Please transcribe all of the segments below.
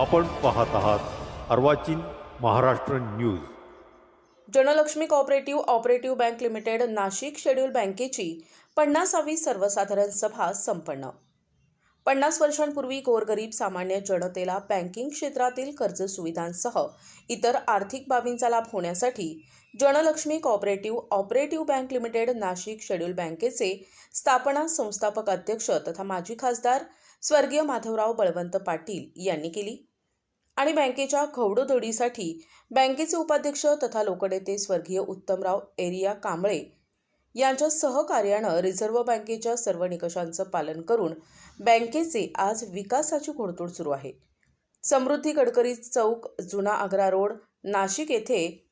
आपण पाहत आहात अर्वाचीन Maharashtra news. Janlakshmi cooperative operative bank limited Nashik schedule बँकेची पन्नासावी सर्वसाधारण सभा संपन्न. पन्नास वर्षांपूर्वी गोरगरीब सामान्य जनतेला बँकिंग क्षेत्रातील कर्ज सुविधांसह इतर आर्थिक बाबींचा लाभ होण्यासाठी Janlakshmi cooperative operative bank limited Nashik schedule बँकेचे स्थापना संस्थापक अध्यक्ष तथा माजी खासदार स्वर्गीय माधवराव बळवंत पाटील यांनी केली. आणि बँकेच्या घौडोदोडीसाठी बँकेचे उपाध्यक्ष तथा लोकनेते स्वर्गीय उत्तमराव एरिया कांबळे यांच्या सहकार्यानं रिझर्व्ह बँकेच्या सर्व निकषांचं पालन करून बँकेचे आज विकासाची घोडतोड सुरू आहे. समृद्धी गडकरी चौक जुना आग्रा रोड नाशिक येथे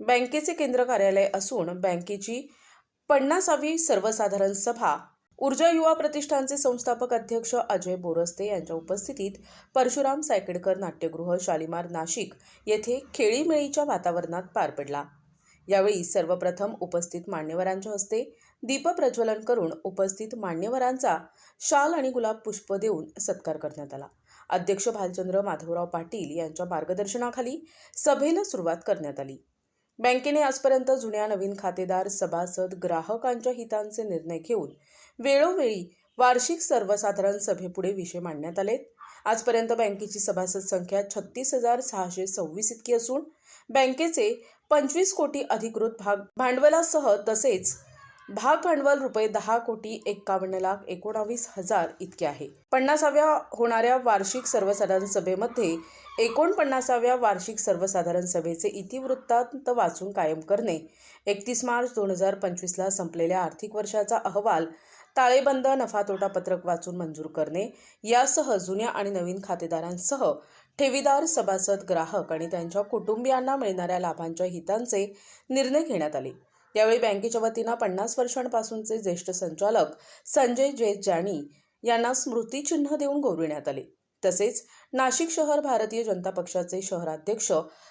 बँकेचे केंद्र कार्यालय असून बँकेची पन्नासावी सर्वसाधारण सभा ऊर्जा युवा प्रतिष्ठानचे संस्थापक अध्यक्ष अजय बोरस्ते यांच्या उपस्थितीत परशुराम सायकेडकर नाट्यगृह शालिमार नाशिक येथे खेळीमेळीच्या वातावरणात पार पडला. यावेळी सर्वप्रथम उपस्थित मान्यवरांच्या हस्ते दीपप्रज्वलन करून उपस्थित मान्यवरांचा शाल आणि गुलाब पुष्प देऊन सत्कार करण्यात आला. अध्यक्ष भालचंद्र माधवराव पाटील यांच्या मार्गदर्शनाखाली सभेला सुरुवात करण्यात आली. बँकेने आजपर्यंत जुन्या नवीन खातेदार सभासद ग्राहकांच्या हितांचे निर्णय घेऊन वेळोवेळी वार्षिक सर्वसाधारण सभेपुढे विषय मांडण्यात आले आजपर्यंत बँकेची सभासद संख्या छत्तीस हजार सहाशे सव्वीस इतकी असून बँकेचे पंचवीस कोटी अधिकृत भाग भांडवलासह तसेच भाग भांडवल रुपये दहा कोटी एक्कावन्न लाख एकोणावीस हजार इतके आहे. पन्नासाव्या होणाऱ्या वार्षिक सर्वसाधारण सभेमध्ये एकोणपन्नासाव्या वार्षिक सर्वसाधारण सभेचे इतिवृत्तांत वाचून कायम करणे एकतीस मार्च दोन हजार पंचवीसला संपलेल्या आर्थिक वर्षाचा अहवाल ताळेबंद नफा तोटा पत्रक वाचून मंजूर करणे यासह जुन्या आणि नवीन खातेदारांसह ठेवीदार सभासद ग्राहक आणि त्यांच्या कुटुंबियांना मिळणाऱ्या लाभांच्या हितांचे निर्णय घेण्यात आले. यावेळी बँकेच्या वतीनं पन्नास वर्षांपासूनचे ज्येष्ठ संचालक संजय जे जानी यांना स्मृतिचिन्ह देऊन गौरविण्यात आले. तसेच नाशिक शहर भारतीय जनता पक्षाचे शहराध्यक्ष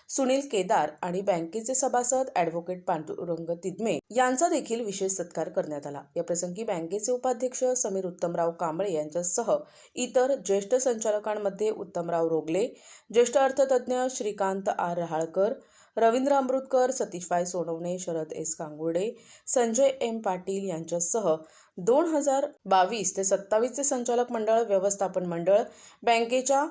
सुनील केदार आणि बँकेचे सभासद ॲडव्होकेट पांडुरंग तिदमे यांचा देखील विशेष सत्कार करण्यात आला. या प्रसंगी बँकेचे उपाध्यक्ष समीर उत्तमराव कांबळे यांच्यासह इतर ज्येष्ठ संचालकांमध्ये उत्तमराव रोगले ज्येष्ठ अर्थतज्ज्ञ Shrikant R Rahalkar Ravindra Amrutkar Satishbhai Sonawane Sharad S Kangurde Sanjay M Patil यांच्यासह दोन हजार बावीस ते सत्तावीसचे संचालक मंडळ व्यवस्थापन मंडळ बँकेच्या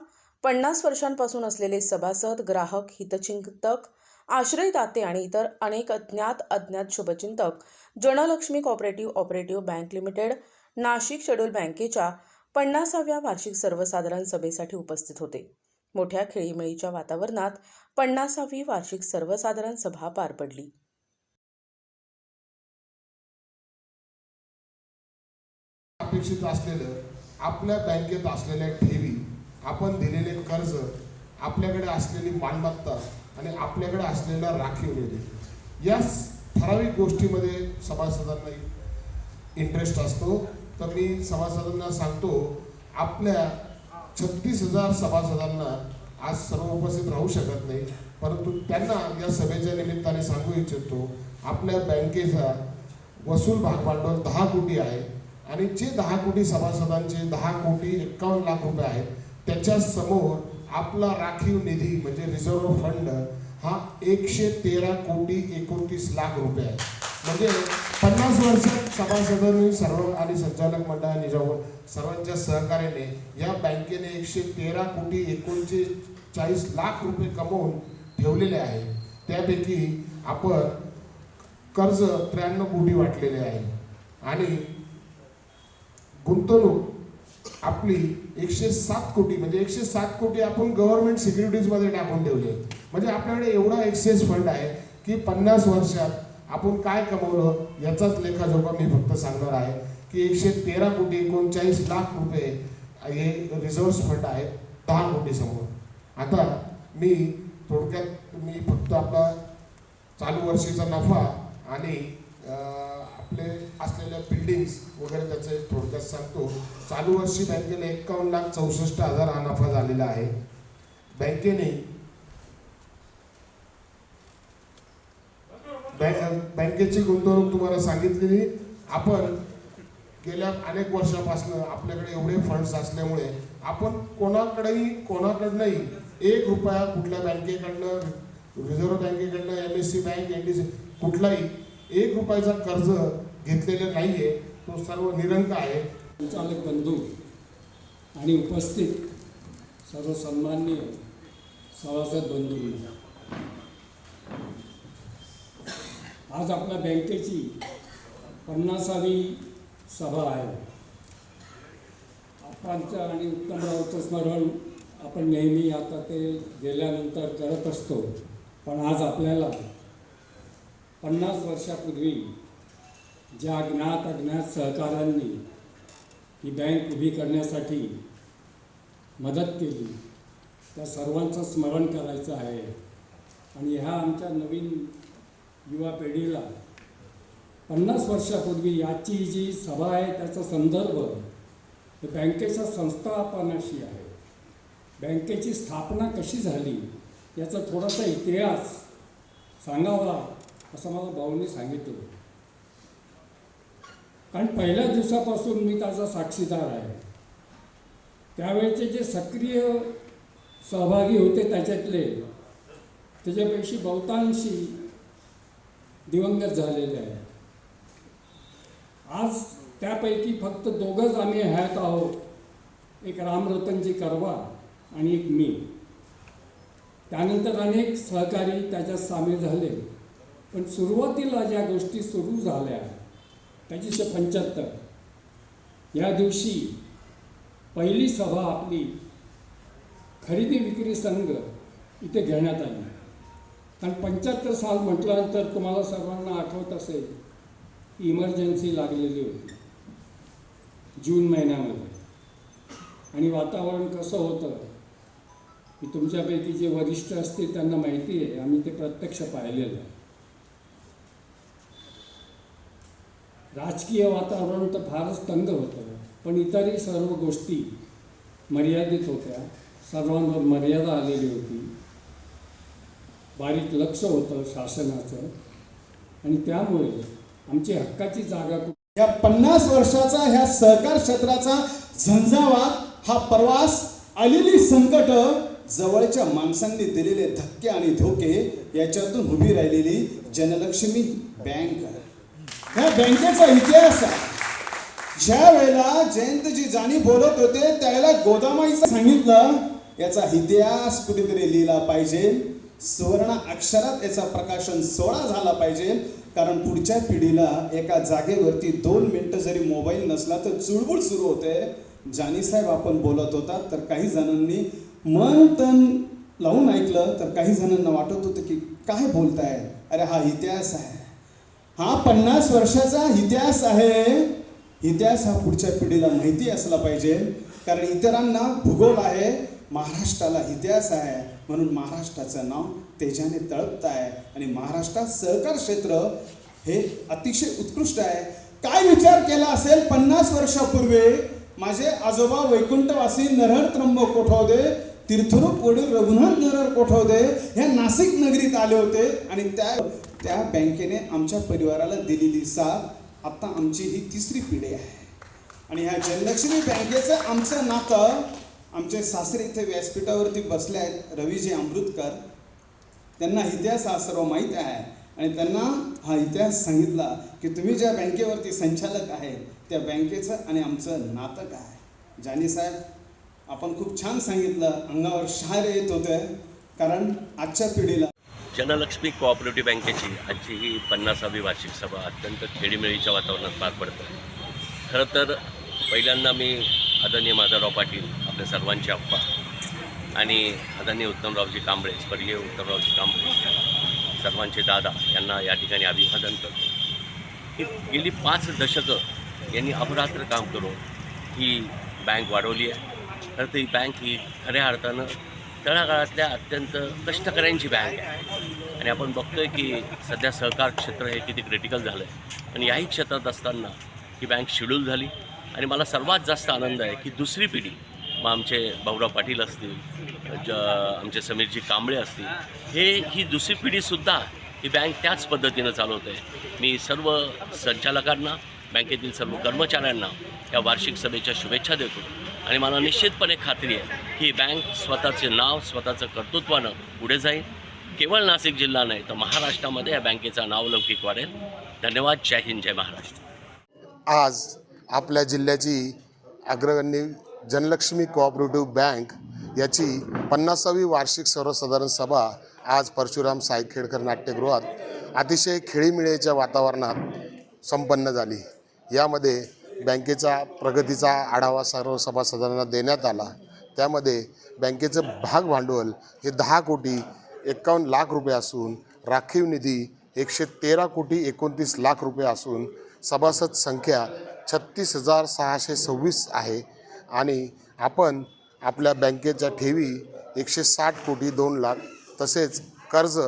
पन्नास वर्षांपासून असलेले सभासद ग्राहक हितचिंतक आश्रयदाते आणि इतर अनेक अज्ञात अज्ञात शुभचिंतक Janlakshmi cooperative operative bank limited Nashik schedule बँकेच्या पन्नासाव्या वार्षिक सर्वसाधारण सभेसाठी उपस्थित होते. मोठ्या खेळीमेळीच्या वातावरणात पन्नासावी वार्षिक सर्वसाधारण सभा पार पडली. अपेक्षित असलेलं आपल्या बँकेत असलेल्या ठेवी आपण दिलेले कर्ज आपल्याकडे असलेली मालमत्ता आणि आपल्याकडे असलेला राखीव निधी या ठराविक गोष्टीमध्ये सभासदांना इंटरेस्ट असतो. तर मी सभासदांना सांगतो आपल्या छत्तीस हजार सभासदांना आज सर्व उपस्थित राहू शकत नाही. परंतु त्यांना या सभेच्या निमित्ताने सांगू इच्छितो आपल्या बँकेचा वसूल भागभांडवल दहा कोटी आहे आणि जे दहा कोटी सभासदांचे दहा कोटी एक्कावन्न लाख रुपये आहेत त्याच्यासमोर आपला राखीव निधी म्हणजे रिझर्व्ह फंड हा एकशे तेरा कोटी एकोणतीस लाख रुपये आहे. म्हणजे पन्नास वर्षात सभासदांनी सर्व आणि संचालक मंडळाने जेव्हा सर्वांच्या सहकार्याने या बँकेने एकशे तेरा कोटी एकोणचाळीस लाख रुपये कमवून ठेवलेले आहे. त्यापैकी आपण कर्ज त्र्याण्णव कोटी वाटलेले आहे. आणि गुंतवणूक आपली एकशे सात कोटी म्हणजे एकशे सात कोटी आपण गव्हर्नमेंट सिक्युरिटीजमध्ये टाकून ठेवले म्हणजे आपल्याकडे एवढा एक्सेस फंड आहे की पन्नास वर्षात आपण काय कमवलं याचाच लेखाजोखा मी फक्त सांगणार आहे की एकशे तेरा कोटी एकोणचाळीस लाख रुपये हे रिझर्व्ह फंड आहेत दहा कोटी समोर. आता मी थोडक्यात मी फक्त आपला चालू वर्षीचा नफा आणि आपले असलेल्या बिल्डिंग्स वगैरे त्याचे थोडक्यात सांगतो. चालू वर्षी बँकेने एक्कावन्न लाख चौसष्ट हजार हा नफा झालेला आहे. बँकेने बँकेची गुंतवणूक तुम्हाला सांगितलेली. आपण गेल्या अनेक वर्षापासून आपल्याकडे एवढे फंड्स असल्यामुळे आपण कोणाकडेही कोणाकडनंही एक रुपया कुठल्या बँकेकडनं reserve बँकेकडनं M S C bank N D C कुठलाही एक रुपयाचा कर्ज घेतलेलं आहे तो सर्व निरंक आहे. संचालक बंधू आणि उपस्थित सर्व सन्माननीय सभासद बंधू. आज आपल्या बँकेची पन्नासावी सभा आहे. आपांचं आणि उत्तमरावचं स्मरण आपण नेहमी आता ते गेल्यानंतर करत असतो. पण आज आपल्याला पन्नास वर्षापूर्वी ज्या ज्ञात अज्ञात सहकाऱ्यांनी ही बँक उभी करण्यासाठी मदत केली त्या सर्वांचं स्मरण करायचं आहे. आणि ह्या आमच्या नवीन युवा पिढीला. पन्नास वर्षापूर्वी याची जी सभा आहे त्याचा संदर्भ हे बँकेच्या संस्थापनाशी आहे. बँकेची स्थापना कशी झाली याचा थोडासा इतिहास सांगावा असं मला भाऊनी सांगितलं कारण पहिल्या दिवसापासून मी त्याचा साक्षीदार आहे. त्यावेळचे जे सक्रिय सहभागी होते त्याच्यातले त्याच्यापेक्षा बहुतांशी दिवंगत झालेले आहे आज त्यापैकी फक्त दोघंच आम्ही ह्यात आहोत. एक रामरतनजी करवा आणि एक मी. त्यानंतर अनेक सहकारी त्याच्यात सामील झाले. पण सुरुवातीला ज्या गोष्टी सुरू झाल्या त्याची पंच्याहत्तर. या दिवशी पहिली सभा आपली खरेदी विक्री संघ इथे घेण्यात आली. कारण पंच्याहत्तर साल म्हटल्यानंतर तुम्हाला सर्वांना आठवत असेल इमर्जन्सी लागलेली होती. जून महिन्यामध्ये. आणि वातावरण कसं होतं की तुमच्यापैकी जे वरिष्ठ असतील त्यांना माहिती आहे. आम्ही ते प्रत्यक्ष पाहिलेलं आहे. राजकीय वातावरण तर फारच तंग होतं पण इतरही सर्व गोष्टी मर्यादित होत्या. सर्वांवर मर्यादा आलेली होती. बारीक लक्ष होतं शासनाचं. आणि त्यामुळे आमची हक्काची जागा या पन्नास वर्षाचा ह्या सहकार क्षेत्राचा झंझावात हा प्रवास आलेली संकट जवळच्या माणसांनी दिलेले धक्के आणि धोके याच्यातून उभी राहिलेली जनलक्ष्मी बँक. ह्या बँकेचा इतिहास आहे. ज्या वेळेला जयंतजी जाणी बोलत होते त्यावेळेला गोदामाईचं सांगितलं याचा इतिहास कुठेतरी लिहिला पाहिजे. सुवर्ण अक्षरात याचा प्रकाशन सोळा झाला पाहिजे. कारण पुढच्या पिढीला एका जागेवरती दोन मिनटं जरी मोबाईल नसला तर चुळबुळ सुरू होते. जानीसाहेब आपण बोलत होता तर काही जणांनी मन तन लावून ऐकलं तर काही जणांना वाटत होतं की काय बोलताय? अरे हा इतिहास आहे. हा पन्नास वर्षाचा इतिहास आहे. इतिहास हा पुढच्या पिढीला माहिती असला पाहिजे. कारण इतरांना भूगोल आहे. महाराष्ट्राला इतिहास आहे. म्हणून महाराष्ट्राचं नाव तेजाने तळपत आहे. आणि महाराष्ट्रात सहकार क्षेत्र हे अतिशय उत्कृष्ट आहे. काय विचार केला असेल पन्नास वर्षापूर्वी? माझे आजोबा वैकुंठवासी नरहर त्र्यंबक कोठवदे तीर्थरूप वडील रघुनाथ नरहर कोठवदे ह्या नाशिक नगरीत आले होते. आणि त्या त्या बँकेने आमच्या परिवाराला दिलेली साथ आता आमची ही तिसरी पिढी आहे. आणि ह्या जनलक्ष्मी बँकेचं आमचं नातं आमचे सासरे इथे व्यासपीठावरती बसले आहेत रवीजी अमृतकर. त्यांना इतिहास हा सर्व माहीत आहे आणि त्यांना हा इतिहास सांगितला की तुम्ही ज्या बँकेवरती संचालक आहे त्या बँकेचं आणि आमचं नातं आहे. जानी साहेब आपण खूप छान सांगितलं अंगावर शहर येत होतं कारण आजच्या पिढीला जनलक्ष्मी कोऑपरेटिव्ह बँकेची आजची ही पन्नासावी वार्षिक सभा अत्यंत खेळीमेळीच्या वातावरणात पार पडते खरं तर पहिल्यांदा मी आदरणीय माधवराव पाटील आपल्या सर्वांचे अप्पा आणि आदरणीय उत्तमरावजी कांबळे स्वर्गीय उत्तमरावजी कांबळे सर्वांचे दादा यांना या ठिकाणी अभिवादन करतो. ही गेली पाच दशकं यांनी अपरात्र काम करून ही बँक वाढवली आहे. तर ही बँक ही खऱ्या अर्थानं तळागाळातल्या अत्यंत कष्टकऱ्यांची बँक आहे. आणि आपण बघतोय की सध्या सहकार क्षेत्र हे किती क्रिटिकल झालं आहे आणि याही क्षेत्रात असताना ही बँक शेड्यूल झाली. आणि मला सर्वात जास्त आनंद आहे की दुसरी पिढी मग आमचे भाऊराव पाटील असतील ज आमचे समीरजी कांबळे असतील हे ही दुसरी पिढीसुद्धा ही बँक त्याच पद्धतीनं चालवत. आहे मी सर्व संचालकांना बँकेतील सर्व कर्मचाऱ्यांना या वार्षिक सभेच्या शुभेच्छा देतो. आणि मला निश्चितपणे खात्री आहे की ही बँक स्वतःचे नाव स्वतःचं कर्तृत्वानं पुढे जाईल. केवळ नाशिक जिल्हा नाही तर महाराष्ट्रामध्ये या बँकेचा नावलौकिक वाढेल. धन्यवाद. जय हिंद जय महाराष्ट्र. आज आपल्या जिल्ह्याची अग्रगण्य जनलक्ष्मी कोऑपरेटिव्ह बँक याची पन्नासावी वार्षिक सर्वसाधारण सभा आज परशुराम सायखेडकर नाट्यगृहात अतिशय खेळीमिळीच्या वातावरणात संपन्न झाली. यामध्ये बँकेचा प्रगतीचा आढावा सर्व सभासदांना देण्यात आला. त्यामध्ये बँकेचं भाग भांडवल हे दहा कोटी एकावन्न लाख रुपये असून राखीव निधी एकशे तेरा कोटी एकोणतीस लाख रुपये असून सभासद संख्या छत्तीस हजार सहाशे सव्वीस आहे आणि आपण आपल्या बँकेच्या ठेवी एकशे साठ कोटी दोन लाख तसेच कर्ज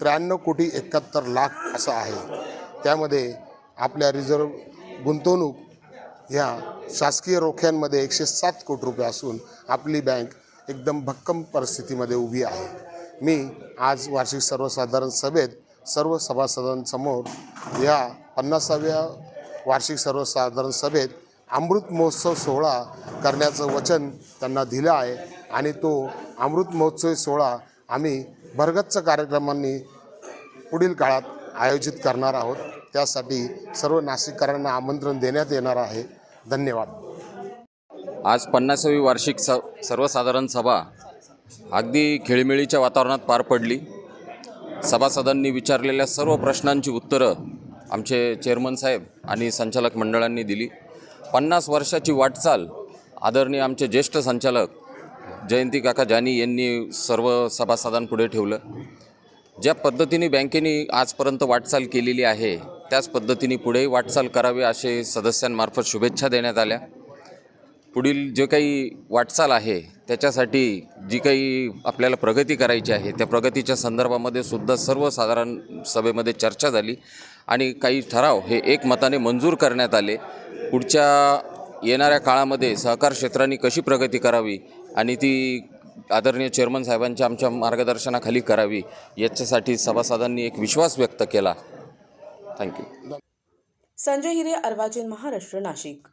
त्र्याण्णव कोटी एकाहत्तर लाख असं आहे. त्यामध्ये आपल्या रिझर्व गुंतवणूक ह्या शासकीय रोख्यांमध्ये एकशे सात कोटी रुपये असून आपली बँक एकदम भक्कम परिस्थितीमध्ये उभी आहे. मी आज वार्षिक सर्वसाधारण सभेत सर्व सभासदांसमोर या पन्नासाव्या वार्षिक सर्वसाधारण सभेत अमृत महोत्सव सोहळा करण्याचं वचन त्यांना दिलं आहे आणि तो अमृत महोत्सवी सोहळा आम्ही भरगच्च कार्यक्रमांनी पुढील काळात आयोजित करणार आहोत. त्यासाठी सर्व नाशिककरांना आमंत्रण देण्यात येणार आहे. धन्यवाद. आज पन्नासावी वार्षिक स सर्वसाधारण सभा अगदी खेळीमेळीच्या वातावरणात पार पडली. सभासदांनी विचारलेल्या सर्व प्रश्नांची उत्तरं आमचे चेअरमन साहेब आणि संचालक मंडळांनी दिली. पन्नास वर्षाची वाटचाल आदरणीय आमचे ज्येष्ठ संचालक जयंती काका जानी यांनी सर्व सभासदांपुढे ठेवलं. ज्या पद्धतीने बँकेने आजपर्यंत वाटचाल केलेली आहे त्याच पद्धतीने पुढेही वाटचाल करावी असे सदस्यांमार्फत शुभेच्छा देण्यात आल्या. पुढील जे काही वाटचाल आहे त्याच्यासाठी जी काही आपल्याला प्रगती करायची आहे त्या प्रगतीच्या संदर्भामध्ये सुद्धा सर्वसाधारण सभेमध्ये चर्चा झाली. आणि काही ठराव हे एकमताने मंजूर करण्यात आले. पुढच्या येणाऱ्या काळामध्ये सहकार क्षेत्राने कशी प्रगती करावी आणि ती आदरणीय चेअरमन साहेबांच्या आमच्या मार्गदर्शनाखाली करावी याच्यासाठी सभासदांनी एक विश्वास व्यक्त केला. Thank you. संजय हिरे अर्वाचीन महाराष्ट्र नाशिक.